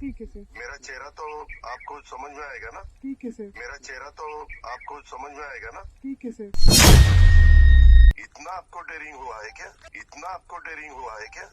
ठीक है सर मेरा चेहरा तो आपको समझ में आएगा ना? ठीक है सर मेरा चेहरा तो आपको समझ में आएगा ना? ठीक है सर इतना आपको डेरिंग हुआ है क्या? इतना आपको डेरिंग हुआ है क्या?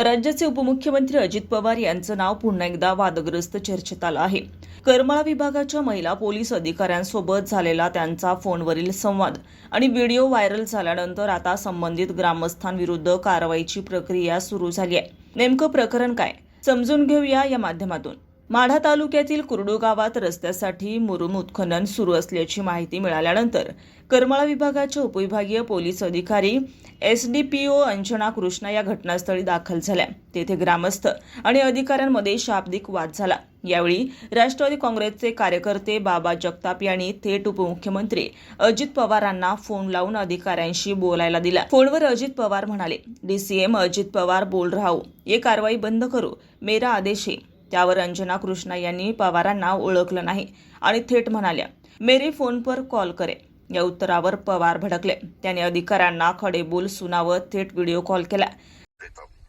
राज्याचे उपमुख्यमंत्री अजित पवार यांचं नाव पुन्हा एकदा वादग्रस्त चर्चेत आलं आहे. करमाळा विभागाच्या महिला पोलीस अधिकाऱ्यांसोबत झालेला त्यांचा फोनवरील संवाद आणि व्हिडिओ व्हायरल झाल्यानंतर आता संबंधित ग्रामस्थांविरुद्ध कारवाईची प्रक्रिया सुरू झाली आहे. नेमकं प्रकरण काय? समजून घेऊया या माध्यमातून. माढा तालुक्यातील कुरडू गावात रस्त्यासाठी मुरुम उत्खनन सुरू असल्याची माहिती मिळाल्यानंतर करमाळा विभागाच्या उपविभागीय पोलीस अधिकारी S D P O Anjana Krishna या घटनास्थळी दाखल झाल्या. तेथे ग्रामस्थ आणि अधिकाऱ्यांमध्ये शाब्दिक वाद झाला. यावेळी राष्ट्रवादी काँग्रेसचे कार्यकर्ते बाबा जगताप यांनी थेट उपमुख्यमंत्री अजित पवारांना फोन लावून अधिकाऱ्यांशी बोलायला दिला. फोनवर अजित पवार म्हणाले डीसीएम अजित पवार बोल रहा. ये कारवाई बंद करो. मेरा आदेश आहे. त्यावर अंजना कृष्णा यांनी पवारांना ओळखलं नाही आणि थेट म्हणाल्या मेरे फोन पर कॉल करे. या उत्तरावर पवार भडकले. त्याने अधिकाऱ्यांना खडेबोल सुनावत थेट व्हिडिओ कॉल केला.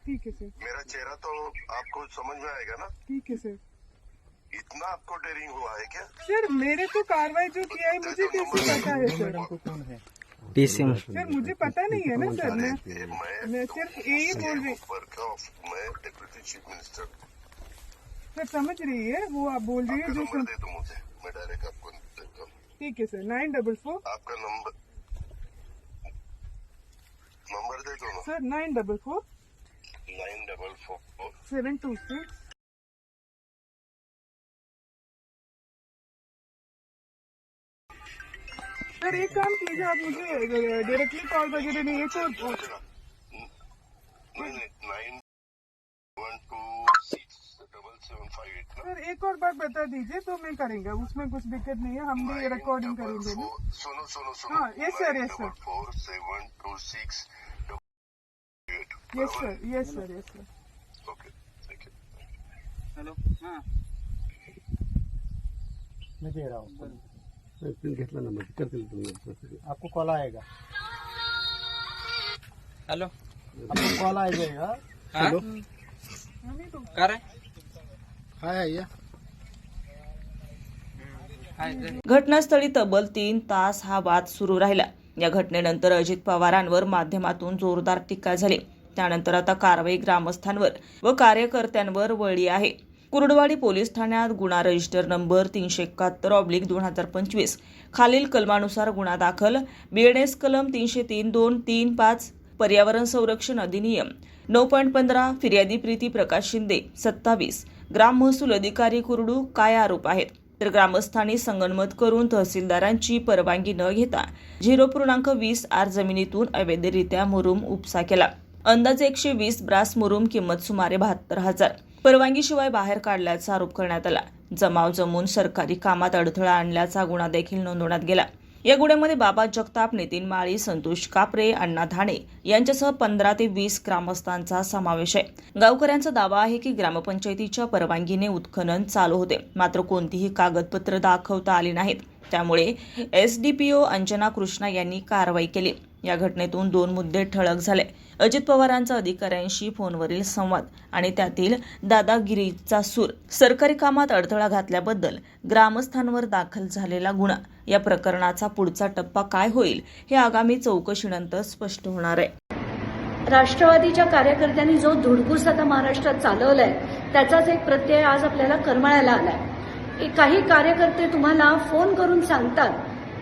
ठीक है सर. मेरा चेहरा तो आपको समझ में आएगा ना? ठीक है सर. इतना आपको डेरिंग हुआ है क्या? सर मेरे को कार्रवाई जो किया है मुझे कैसे पता है सर? डीसीएम सर मुझे पता नहीं है ना सर मैं सिर्फ यही बोल रही मैं चीफ मिनिस्टर सर समझ रही है? वो आप बोल रही है जो नंबर दे दो मुझे। मैं डायरेक्ट आपको देता हूँ। ठीक है सर। Nine double four. आपका नंबर नंबर दे दो sir nine double four. Nine double four. Seven two six. Sir एक काम कीजिए आप मुझे डायरेक्टली कॉल वगैरह नहीं है तो नहीं एक और बात बता दीजिए तो मैं करेंगे उसमें कुछ दिक्कत नहीं है हम भी रिकॉर्डिंग करेंगे सुनो सुनो सुनो। हाँ, yes, sir, yes, sir. Four seven two six yes sir yes sir yes sir okay thank you hello हाँ। मैं दे रहा हूँ। घेतला नंबर करतील तुम्ही आपको कॉल आएगा। हॅलो आपको कॉल आ जाएगा हा? का रे हाय ते- घटनास्थळी तब्बल तीन तास हा वाद सुरू राहिला. या घटनेनंतर अजित पवारांवर माध्यमातून जोरदार टीका झाली. त्यानंतर आता कारवाई ग्रामस्थांवर व कार्यकर्त्यांवर वळली आहे. कुर्डवाडी पोलीस ठाण्यात गुन्हा रजिस्टर नंबर तीनशे एकाहत्तर ऑब्लिक दोन हजार पंचवीस. खालील कलमानुसार गुन्हा दाखल बीएनएस कलम तीनशे तीन दोन तीन पाच पर्यावरण संरक्षण अधिनियम नऊ पॉईंट पंधरा फिर्यादी प्रीती प्रकाश शिंदे सत्तावीस. ग्राम महसूल अधिकारी कुरडू काय आरोप आहेत? तर ग्रामस्थांनी संगणमत करून तहसीलदारांची परवानगी न घेता झिरो पूर्णांक वीस आर जमिनीतून अवैधरित्या मुरुम उपसा केला. अंदाजे एकशे वीस ब्रास मुरुम किंमत सुमारे बहात्तर हजार. परवानगीशिवाय बाहेर काढल्याचा आरोप करण्यात आला. जमाव जमून सरकारी कामात अडथळा आणल्याचा गुन्हा देखील नोंदवण्यात गेला. या गुन्ह्यामध्ये बाबा जगताप नितीन माळी संतोष कापरे अण्णा धाणे यांच्यासह पंधरा ते वीस ग्रामस्थांचा समावेश आहे. गावकऱ्यांचा दावा आहे की ग्रामपंचायतीच्या परवानगीने उत्खनन चालू होते. मात्र कोणतीही कागदपत्र दाखवता आली नाहीत. त्यामुळे एसडीपीओ अंजना कृष्णा यांनी कारवाई केली. या घटनेतून दोन मुद्दे ठळक झाले. अजित पवारांचा अधिकाऱ्यांशी फोनवरील संवाद आणि त्यातील दादागिरीचा सूर. सरकारी कामात अडथळा घातल्याबद्दल ग्रामस्थांवर दाखल झालेला गुन्हा. या प्रकरणाचा पुढचा टप्पा काय होईल हे आगामी चौकशीनंतर स्पष्ट होणार आहे. राष्ट्रवादीच्या कार्यकर्त्यांनी जो धुडकूस आता महाराष्ट्रात चालवलाय त्याचाच एक प्रत्यय आज आपल्याला करमाळ्याला आलाय. काही कार्यकर्ते तुम्हाला फोन करून सांगतात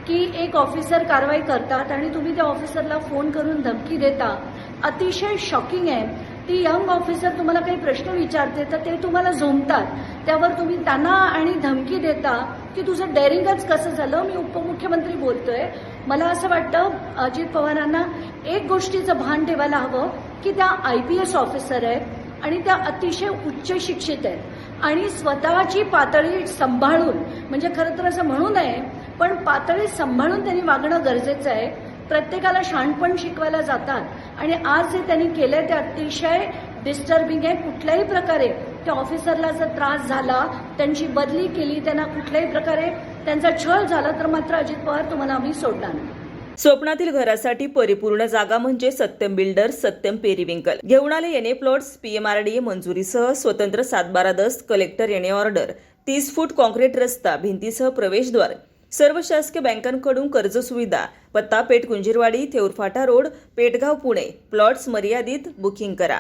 की एक ऑफिसर कारवाई करतात आणि तुम्ही त्या ऑफिसरला फोन करून धमकी देता. अतिशय शॉकिंग आहे. ती यंग ऑफिसर तुम्हाला काही प्रश्न विचारते तर ते तुम्हाला झोमतात त्यावर तुम्ही त्यांना आणि धमकी देता की तुझं डेअरिंगच कसं झालं? मी उपमुख्यमंत्री बोलतोय. मला असं वाटतं अजित पवारांना एक गोष्टीचं भान ठेवायला हवं की त्या आय पी एस ऑफिसर आहेत आणि त्या अतिशय उच्च शिक्षित आहेत. आणि स्वतःची पातळी सांभाळून म्हणजे खरं तर असं म्हणू नये पण पातळी सांभाळून त्यांनी वागणं गरजेचं आहे. प्रत्येकाला शहाणपण शिकवायला जातात. आणि आज जे त्यांनी केलंय ते अतिशय डिस्टर्बिंग आहे. कुठल्याही प्रकारे त्या ऑफिसरला जर त्रास झाला त्यांची बदली केली त्यांना कुठल्याही प्रकारे त्यांचा छळ झाला तर मात्र अजित पवार तुम्हाला आम्ही सोडणार नाही. स्वप्नातील घरासाठी परिपूर्ण जागा म्हणजे सत्यम बिल्डर सत्यम पेरिविंकल. घेऊन आले येणे प्लॉट्स पीएमआरडीए मंजुरीसह स्वतंत्र सातबारा दस्त कलेक्टर येणे ऑर्डर तीस फूट कॉन्क्रीट रस्ता भिंतीसह प्रवेशद्वार. सर्व शासकीय बँकांकडून कर्ज सुविधा पत्ता पेठ कुंजीरवाडी थेऊरफाटा रोड पेटगाव पुणे. प्लॉट्स मर्यादित बुकिंग करा.